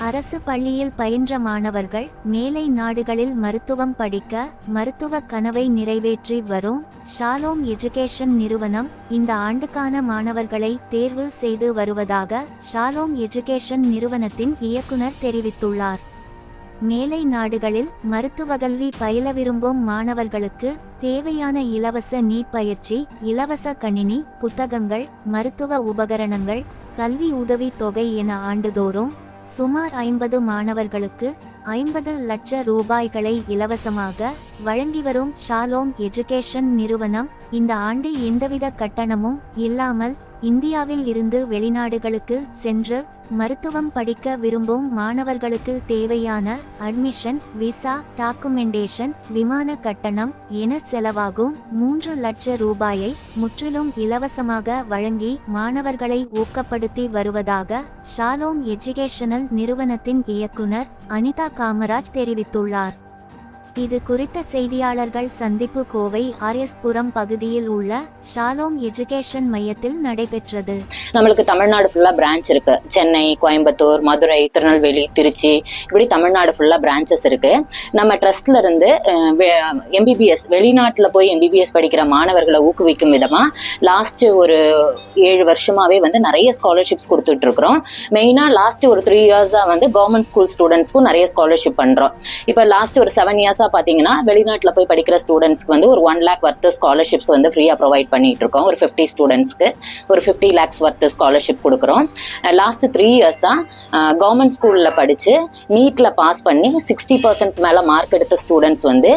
அரசு பள்ளியில் பயின்ற மாணவர்கள் மேலை நாடுகளில் மருத்துவம் படிக்க மருத்துவ கனவை நிறைவேற்றி வரும். ஷாலோம் எஜுகேஷன் நிறுவனம் இந்த ஆண்டுக்கான மாணவர்களை தேர்வு செய்து வருவதாக ஷாலோம் எஜுகேஷன் நிறுவனத்தின் இயக்குனர் தெரிவித்துள்ளார். மேலை நாடுகளில் மருத்துவ கல்வி பயில விரும்பும் மாணவர்களுக்கு தேவையான இலவச நீட் பயிற்சி இலவச கணினி புத்தகங்கள் மருத்துவ உபகரணங்கள் கல்வி உதவித் தொகை என ஆண்டுதோறும் சுமார் ஐம்பது மாணவர்களுக்கு ஐம்பது லட்ச ரூபாய்களை இலவசமாக வழங்கி வரும் ஷாலோம் எஜுகேஷன் நிறுவனம் இந்த ஆண்டு எந்தவித கட்டணமும் இல்லாமல் இந்தியாவில் இருந்து வெளிநாடுகளுக்கு சென்று மருத்துவம் படிக்க விரும்பும் மாணவர்களுக்கு தேவையான அட்மிஷன் விசா டாக்குமெண்டேஷன் விமான கட்டணம் என செலவாகும். மூன்று லட்ச ரூபாயை முற்றிலும் இலவசமாக வழங்கி மாணவர்களை ஊக்கப்படுத்தி வருவதாக ஷாலோம் எஜுகேஷனல் நிறுவனத்தின் இயக்குனர் அனிதா காமராஜ் தெரிவித்துள்ளார். இது குறித்த செய்தியாளர்கள் சந்திப்பு கோவை ஆர்எஸ்புரம் பகுதியில் உள்ள ஷாலோம் எஜுகேஷன் மையத்தில் நடைபெற்றது. நம்மளுக்கு தமிழ்நாடு ஃபுல்லாக பிரான்ச் இருக்கு. சென்னை கோயம்புத்தூர் மதுரை திருநெல்வேலி திருச்சி இப்படி தமிழ்நாடு ஃபுல்லாக பிரான்ச்சஸ் இருக்கு. நம்ம ட்ரஸ்ட்ல இருந்து எம்பிபிஎஸ் வெளிநாட்டில் போய் எம்பிபிஎஸ் படிக்கிற மாணவர்களை ஊக்குவிக்கும் விதமாக லாஸ்ட் ஒரு ஏழு வருஷமாவே வந்து நிறைய ஸ்காலர்ஷிப்ஸ் கொடுத்துட்டு இருக்கிறோம். மெயினாக லாஸ்ட் ஒரு த்ரீ இயர்ஸாக வந்து கவர்மெண்ட் ஸ்கூல் ஸ்டூடெண்ட்ஸ்க்கும் நிறைய ஸ்காலர்ஷிப் பண்ணுறோம் இப்போ லாஸ்ட் ஒரு செவன் இயர்ஸாக பார்த்தீங்கன்னா வெளிநாட்டில் போய் படிக்கிற ஸ்டூடெண்ட்ஸ்க்கு வந்து ஒரு ஒன் லேக் ஒர்த்து ஸ்காலர்ஷிப்ஸ் வந்து ஃப்ரீயாக ப்ரொவைட் பண்ணிட்டு இருக்கோம் ஒரு ஃபிஃப்டி ஸ்டூடெண்ட்ஸ்க்கு ஒரு ஃபிஃப்டி லேக்ஸ் ஒர்த்து ஸ்காலர்ஷிப் கொடுக்குறோம். லாஸ்ட் த்ரீ இயர்ஸாக கவர்மெண்ட் ஸ்கூலில் படித்து நீட்டில் பாஸ் பண்ணி சிக்ஸ்டி பர்சன்ட் மேலே மார்க் எடுத்த ஸ்டூடெண்ட்ஸ் வந்து